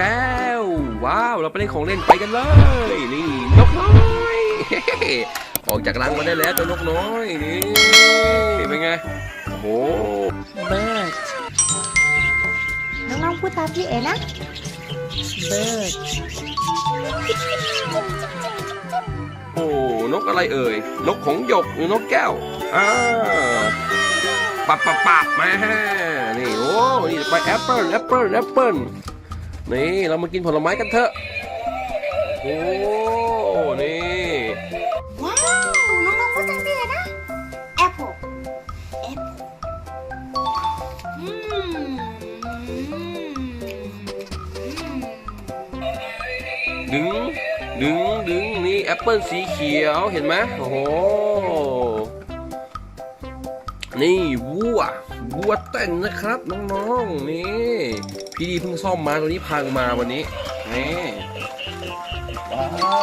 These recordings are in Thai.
แล้ว ว้าว เราไปเล่นของเล่นไปกันเลย นี่นกน้อยออกจากรังมาได้แล้วตัวนกน้อยนี่เป็นไงโอ้โห bird น้องๆพูดตามพี่เอ๋นะ bird โอ้นกอะไรเอ่ย นกของส์หยกหรือนกแก้วอ่าปับปับปับมานี่โอ้นี่ไปแอปเปิลแอปเปิลแอปเปิล นี่เรามากินผลไม้กันเถอะ โอ้ นี่ ว้าวน้องๆพูดตามพี่เอ๋นะ apple apple อืมอืมดึง ดึง ดึง นี่แอปเปิลสีเขียวเห็นไหมโอ้โห นี่วัว วัวเต้นนะครับน้องๆนี่พี่ดีเพิ่งซ่อมมาตัวนี้พังมาวันนี้นี่ว้า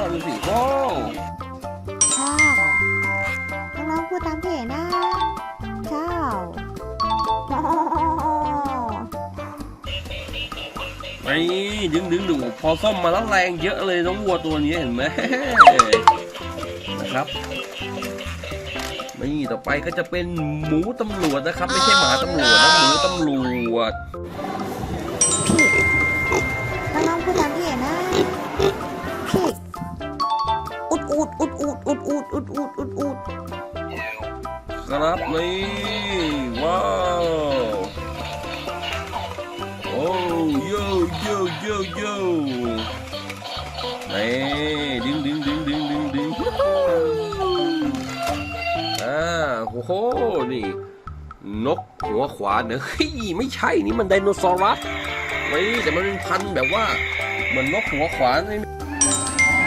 วดูสิว้าวข้าวน้องๆพูดตามพี่เอ๋นะข้าวไอ้ดึงดึงดึงพอซ่อมมาแล้วแรงเยอะเลยน้องวัวตัวนี้เห็นไหมนะครับ นี่ต่อไปก็จะเป็นหมูตำรวจนะครับ ไม่ใช่หมาตำรวจนะหมูตำรวจน้องๆพูดตามพี่เอ๋นะพี่อุดอุดอุดอุดอุดอุดอุดอุดอุดอุดครับนี่ว้าวโอ้โยโยโยโยนี่ โอ้โห นี่ นกหัวขวานเนอะเฮ้ยไม่ใช่นี่มันไดโนเสาร์นี่แต่มันเป็นพันธุ์แบบว่าเหมือนนกหัวขวานนี่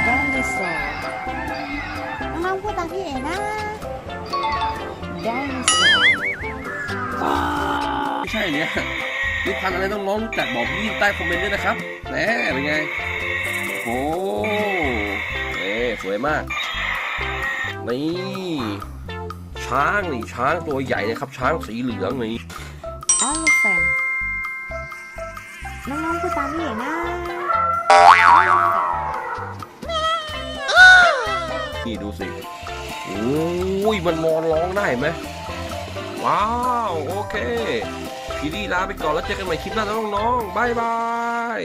dinosaur น้องๆพูดตามพี่เอ๋นะ dinosaur ไม่ใช่เนี่ยนี่พันธุ์อะไรต้องน้องรู้จักบอกพี่ใต้คอมเมนต์ด้วยนะครับแหมเป็นไงโอ้โหเอ๊สวยมากนี่ ช้างนี่ช้างตัวใหญ่นะครับช้างสีเหลืองนี่ elephant น้องๆพูดตามพี่เอ๋นะนี่ดูสิโอ้ยมันนอนร้องได้ไหมว้าว โอเค พี่ดีลาไปก่อนแล้วเจอกันใหม่คลิปหน้านะน้องๆบายบาย